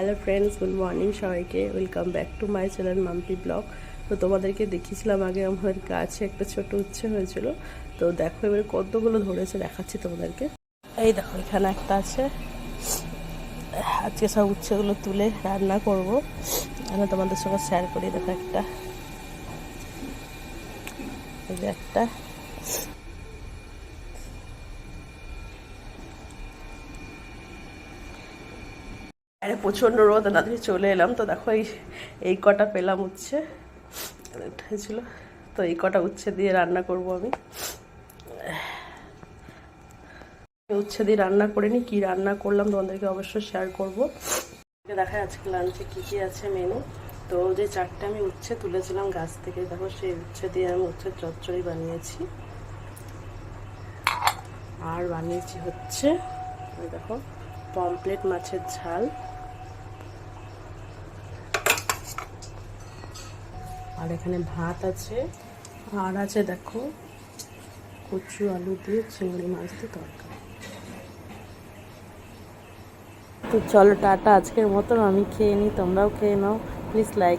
Hello friends good morning সবাইকে। Welcome back to my channel Mampi blog তো তোমাদেরকে দেখিয়েছিলাম আগে আমার গাছে একটা ছোট উচ্ছে হয়েছিল। তো দেখো এবারে কতগুলো ধরেছে, দেখাচ্ছি তোমাদেরকে। এই দেখো, এখানে একটা আছে। আজকে সব উচ্ছেগুলো তুলে রান্না করব। আমি তোমাদের সঙ্গে শেয়ার করি, দেখো একটা। একটা। আরে প্রচণ্ড রোদ রাত্রে চলে এলাম। তো দেখো এই এই কটা পেলাম উচ্ছে। উঠেছিল। তো এই কটা উচ্ছে দিয়ে রান্না করব আমি। উচ্ছে দিয়ে রান্না করে নি কী রান্না করলাম তোমাদেরকে অবশ্যই শেয়ার করব। দেখা আজকে লাঞ্চে কী কী আছে মেনু তো যে চারটে আমি উচ্ছে তুলেছিলাম গাছ থেকে, দেখো সেই উচ্ছে দিয়ে আমি উচ্ছে চচ্চড়ি বানিয়েছি। আর বানিয়েছি হচ্ছে দেখো পমপ্লেট মাছের ঝাল। আর এখানে ভাত আছে। আর আছে দেখো, কচু, আলু দিয়ে চিংড়ি মাছ দিয়ে তরকারি। তো চলো টাটা আজকের মতন, আমি খেয়ে নিই, তোমরাও খেয়ে নাও। Please like